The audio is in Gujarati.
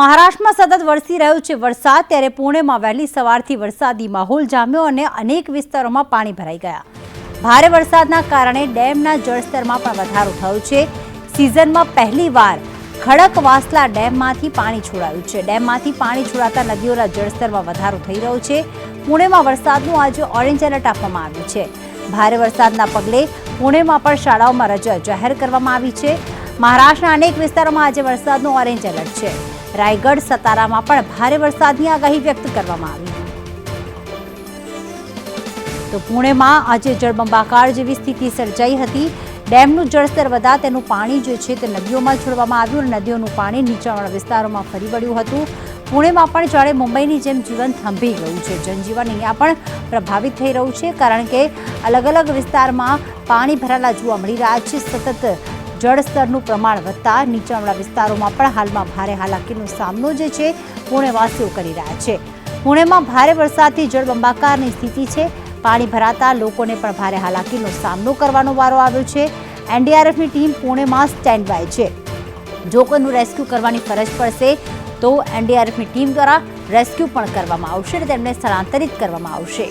મહારાષ્ટ્રમાં સતત વરસી રહ્યો છે વરસાદ. ત્યારે પુણેમાં વહેલી સવારથી વરસાદી માહોલ જામ્યો અને અનેક વિસ્તારોમાં પાણી ભરાઈ ગયા. ભારે વરસાદના કારણે ડેમના જળસ્તરમાં પણ વધારો થયો છે. સિઝનમાં પહેલીવાર ખડકવાસલા ડેમમાંથી પાણી છોડાયું છે. ડેમમાંથી પાણી છોડાતા નદીઓના જળસ્તરમાં વધારો થઈ રહ્યો છે. પુણેમાં વરસાદનું આજે ઓરેન્જ એલર્ટ આપવામાં આવ્યું છે. ભારે વરસાદના પગલે પુણેમાં પણ શાળાઓમાં રજા જાહેર કરવામાં આવી છે. મહારાષ્ટ્રના અનેક વિસ્તારોમાં આજે વરસાદનું ઓરેન્જ એલર્ટ છે. રાયગઢ સતારામાં પણ ભારે વરસાદની આગાહી વ્યક્ત કરવામાં આવી તો પુણેમાં આજે જળબંબાકાર જેવી સ્થિતિ સર્જાઈ હતી. ડેમનું જળસ્તર વધતા તેનું પાણી જે છે તે નદીઓમાં છોડવામાં આવ્યું અને નદીઓનું પાણી નીચાણવાળા વિસ્તારોમાં ફરી વળ્યું હતું. પુણેમાં પણ જાણે મુંબઈની જેમ જીવન થંભી ગયું છે. જનજીવન અહીંયા પણ પ્રભાવિત થઈ રહ્યું છે, કારણ કે અલગ અલગ વિસ્તારમાં પાણી ભરાયેલા જોવા મળી રહ્યા છે. સતત જળસ્તરનું પ્રમાણ વધતા નીચાણવાળા વિસ્તારોમાં પણ હાલમાં ભારે હાલાકીનો સામનો જે છે, પુણેવાસીઓ કરી રહ્યા છે. પુણેમાં ભારે વરસાદથી જળબંબાકારની સ્થિતિ છે. પાણી ભરાતા લોકોને પણ ભારે હાલાકીનો સામનો કરવાનો વારો આવ્યો છે. એનડીઆરએફની ટીમ પુણેમાં સ્ટેન્ડ બાય છે. જો કોઈનું રેસ્ક્યુ કરવાની ફરજ પડશે, તો એનડીઆરએફની ટીમ દ્વારા રેસ્ક્યુ પણ કરવામાં આવશે અને તેમને સ્થળાંતરિત કરવામાં આવશે.